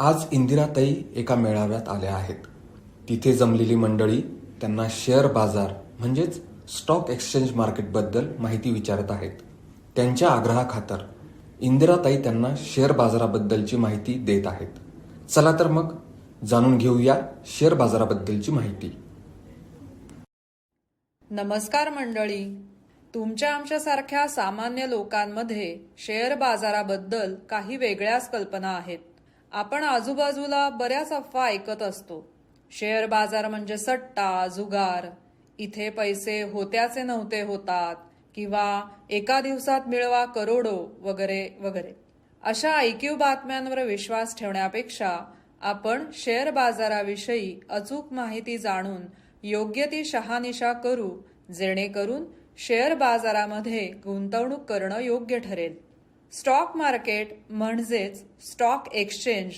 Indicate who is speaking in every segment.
Speaker 1: आज इंदिराताई एका मेळाव्यात आल्या आहेत. तिथे जमलेली मंडळी त्यांना शेअर बाजार म्हणजेच स्टॉक एक्सचेंज मार्केटबद्दल माहिती विचारत आहेत. त्यांच्या आग्रहाखातर इंदिराताई त्यांना शेअर बाजाराबद्दलची माहिती देत आहेत. चला तर मग जाणून घेऊया शेअर बाजाराबद्दलची माहिती.
Speaker 2: नमस्कार मंडळी. तुमच्या आमच्यासारख्या सामान्य लोकांमध्ये शेअर बाजाराबद्दल काही वेगळ्याच कल्पना आहेत. आपण आजूबाजूला बऱ्याच अफवा ऐकत असतो. शेअर बाजार म्हणजे सट्टा जुगार. इथे पैसे होत्याचे नव्हते होतात किंवा एका दिवसात मिळवा करोडो वगैरे वगैरे. अशा ऐकीव बातम्यांवर विश्वास ठेवण्यापेक्षा आपण शेअर बाजाराविषयी अचूक माहिती जाणून योग्य ती शहानिशा करू जेणेकरून शेअर बाजारामध्ये गुंतवणूक करणं योग्य ठरेल. स्टॉक मार्केट म्हणजेच स्टॉक एक्सचेंज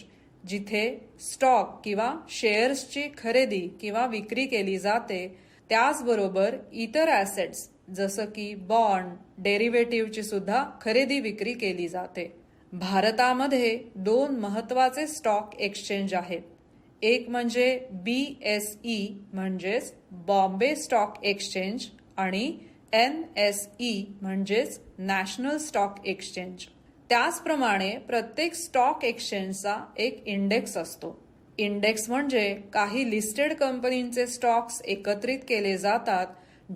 Speaker 2: जिथे स्टॉक किंवा शेअर्सची खरेदी किंवा विक्री केली जाते त्याचबरोबर इतर ॲसेट्स जसं की बॉन्ड डेरिव्हेटिव्हची सुद्धा खरेदी विक्री केली जाते. भारतामध्ये दोन महत्त्वाचे स्टॉक एक्सचेंज आहेत. एक म्हणजे बी एस ई म्हणजेच बॉम्बे स्टॉक एक्सचेंज आणि एन एस ई म्हणजेच नॅशनल स्टॉक एक्सचेंज त्याचप्रमाणे प्रत्येक स्टॉक एक्सचेंजचा एक इंडेक्स असतो. इंडेक्स म्हणजे काही लिस्टेड कंपनींचे स्टॉक्स एकत्रित केले जातात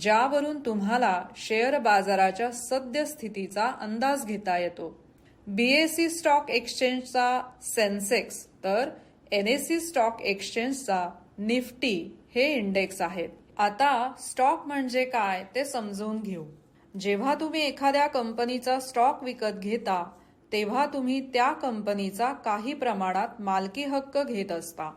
Speaker 2: ज्यावरून तुम्हाला शेअर बाजाराच्या सद्यस्थितीचा अंदाज घेता येतो. बीएससी स्टॉक एक्सचेंजचा सेन्सेक्स तर एनएससी स्टॉक एक्सचेंजचा निफ्टी हे इंडेक्स आहेत. आता स्टॉक म्हणजे काय ते समजून घेऊ. जेव्हा तुम्ही एखाद्या कंपनीचा स्टॉक विकत घेता तेव्हा तुम्ही त्या कंपनीचा काही प्रमाणात मालकी हक्क घेत असता.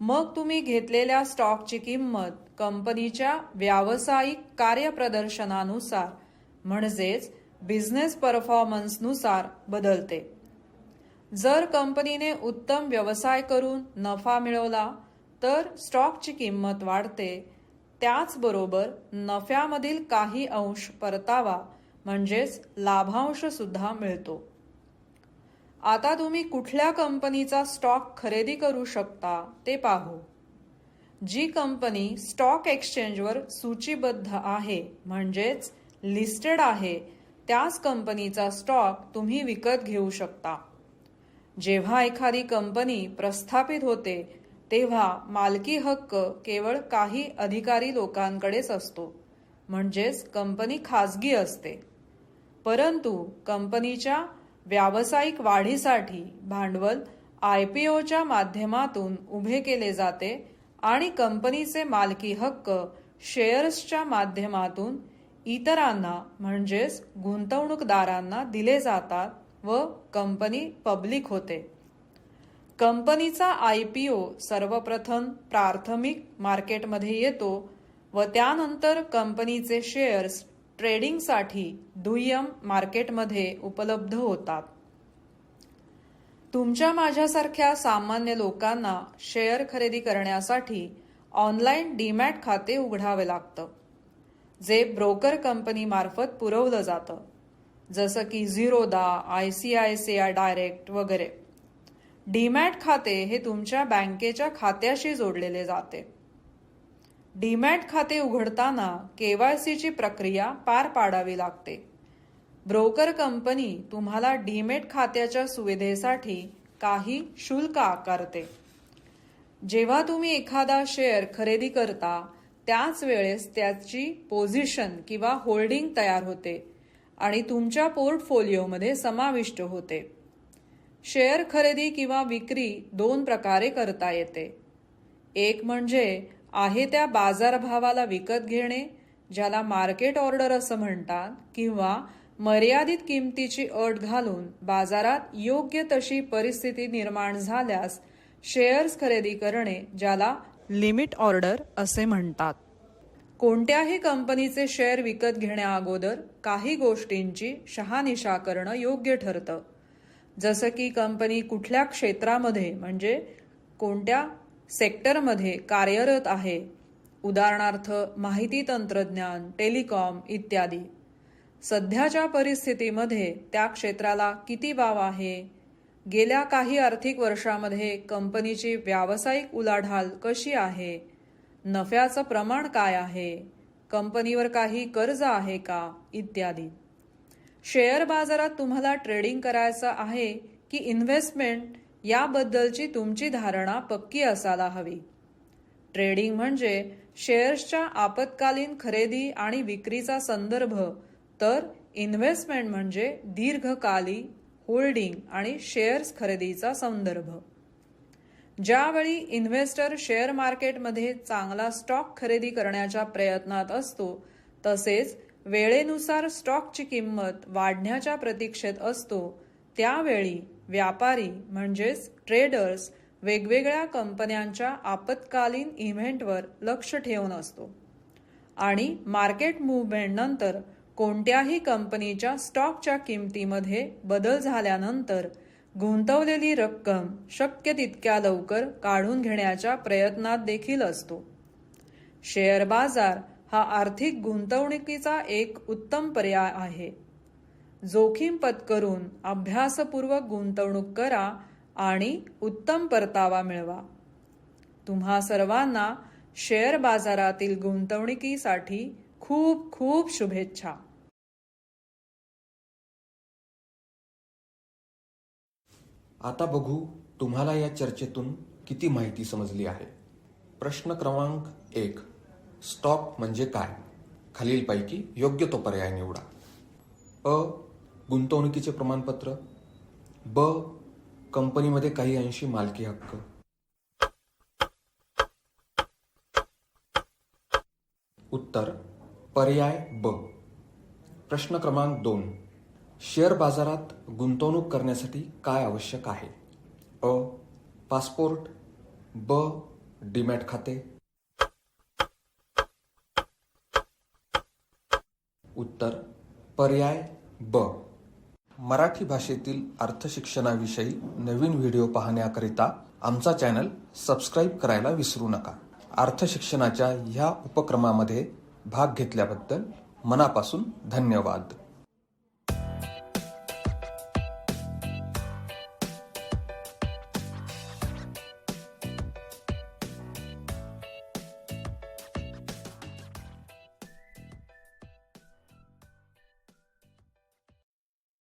Speaker 2: मग तुम्ही घेतलेल्या स्टॉकची किंमत कंपनीच्या व्यावसायिक कार्यप्रदर्शनानुसार म्हणजेच बिझनेस परफॉर्मन्सनुसार बदलते. जर कंपनीने उत्तम व्यवसाय करून नफा मिळवला तर स्टॉकची किंमत वाढते त्याचबरोबर नफ्यामधील काही अंश परतावा म्हणजेच लाभांश सुद्धा मिळतो. आता तुम्ही कुठल्या कंपनीचा स्टॉक खरेदी करू शकता ते पाहू. जी कंपनी स्टॉक एक्सचेंजवर सूचीबद्ध आहे म्हणजेच लिस्टेड आहे त्याच कंपनीचा स्टॉक तुम्ही विकत घेऊ शकता. जेव्हा एखादी कंपनी प्रस्थापित होते तेव्हा मालकी हक्क केवळ काही अधिकारी लोकांकडेच असतो म्हणजेच कंपनी खाजगी असते. परंतु कंपनीच्या व्यावसायिक वाढीसाठी भांडवल आय पी ओच्या माध्यमातून उभे केले जाते आणि कंपनीचे मालकी हक्क शेअर्सच्या माध्यमातून इतरांना म्हणजेच गुंतवणूकदारांना दिले जातात व कंपनी पब्लिक होते. कंपनीचा आय पी ओ सर्वप्रथम प्राथमिक मार्केटमध्ये येतो व त्यानंतर कंपनीचे शेअर्स ट्रेडिंगसाठी दुय्यम मार्केटमध्ये उपलब्ध होतात. तुमच्या माझ्यासारख्या सामान्य लोकांना शेअर खरेदी करण्यासाठी ऑनलाईन डीमॅट खाते उघडावे लागतं जे ब्रोकर कंपनीमार्फत पुरवलं जातं जसं की Zerodha I C I C I direct वगैरे. डीमॅट खाते हे तुमच्या बँकेच्या खात्याशी जोडलेले जाते. डीमॅट खाते उघडताना केवायसीची प्रक्रिया पार पाडावी लागते. ब्रोकर कंपनी तुम्हाला डीमॅट खात्याच्या सुविधेसाठी काही शुल्क आकारते. जेव्हा तुम्ही एखादा शेअर खरेदी करता त्याच वेळेस त्याची पोझिशन किंवा होल्डिंग तयार होते आणि तुमच्या पोर्टफोलिओमध्ये समाविष्ट होते. शेअर खरेदी किंवा विक्री दोन प्रकारे करता येते. एक म्हणजे आहे त्या बाजारभावाला विकत घेणे ज्याला मार्केट ऑर्डर असं म्हणतात किंवा मर्यादित किमतीची अट घालून बाजारात योग्य तशी परिस्थिती निर्माण झाल्यास शेअर्स खरेदी करणे ज्याला लिमिट ऑर्डर असे म्हणतात. कोणत्याही कंपनीचे शेअर विकत घेण्याअगोदर काही गोष्टींची शहानिशा करणं योग्य ठरतं. जसं की कंपनी कुठल्या क्षेत्रामध्ये म्हणजे कोणत्या सेक्टरमध्ये कार्यरत आहे? उदाहरणार्थ माहिती तंत्रज्ञान टेलिकॉम इत्यादी. सध्याच्या परिस्थितीमध्ये त्या क्षेत्राला किती वाव आहे? गेल्या काही आर्थिक वर्षामध्ये कंपनीची व्यावसायिक उलाढाल कशी आहे? नफ्याचं प्रमाण काय आहे? कंपनीवर काही कर्ज आहे का? इत्यादी. शेअर बाजारात तुम्हाला ट्रेडिंग करायचं आहे की इन्व्हेस्टमेंट याबद्दलची तुमची धारणा पक्की असायला हवी. ट्रेडिंग म्हणजे शेअर्सच्या आपत्कालीन खरेदी आणि विक्रीचा संदर्भ तर इन्व्हेस्टमेंट म्हणजे दीर्घकाली होल्डिंग आणि शेअर्स खरेदीचा संदर्भ. ज्यावेळी इन्व्हेस्टर शेअर मार्केटमध्ये चांगला स्टॉक खरेदी करण्याच्या प्रयत्नात असतो तसेच वेळेनुसार स्टॉकची किंमत वाढण्याच्या प्रतीक्षेत असतो त्यावेळी व्यापारी म्हणजेच ट्रेडर्स वेगवेगळ्या कंपन्यांच्या आपत्कालीन इव्हेंटवर लक्ष ठेवून असतो. आणि मार्केट मुवमेंट नंतर कोणत्याही कंपनीच्या स्टॉकच्या किमतीमध्ये बदल झाल्यानंतर गुंतवलेली रक्कम शक्य तितक्या लवकर काढून घेण्याच्या प्रयत्नात देखील असतो. शेअर बाजार हा आर्थिक गुंतवणुकीचा एक उत्तम पर्याय आहे. जोखीम पत्करून अभ्यासपूर्वक गुंतवणूक करा आणि उत्तम परतावा मिळवा. तुम्हा सर्वांना शेअर बाजारातील गुंतवणुकीसाठी खूप खूप शुभेच्छा.
Speaker 1: आता बघू तुम्हाला या चर्चेतून किती माहिती समजली आहे. प्रश्न क्रमांक एक. स्टॉक म्हणजे काय? खालीलपैकी योग्य तो पर्याय निवडा. अ गुंतवणुकीचे प्रमाणपत्र. ब कंपनीमध्ये काही अंशी मालकी हक्क. उत्तर पर्याय ब. प्रश्न क्रमांक दोन. शेअर बाजारात गुंतवणूक करण्यासाठी काय आवश्यक आहे? अ पासपोर्ट. ब डीमॅट खाते. उत्तर पर्याय ब. मराठी भाषेतील अर्थशिक्षणाविषयी नवीन व्हिडिओ पाहण्याकरिता आमचा चॅनल सबस्क्राईब करायला विसरू नका. अर्थशिक्षणाच्या ह्या उपक्रमामध्ये भाग घेतल्याबद्दल मनापासून धन्यवाद.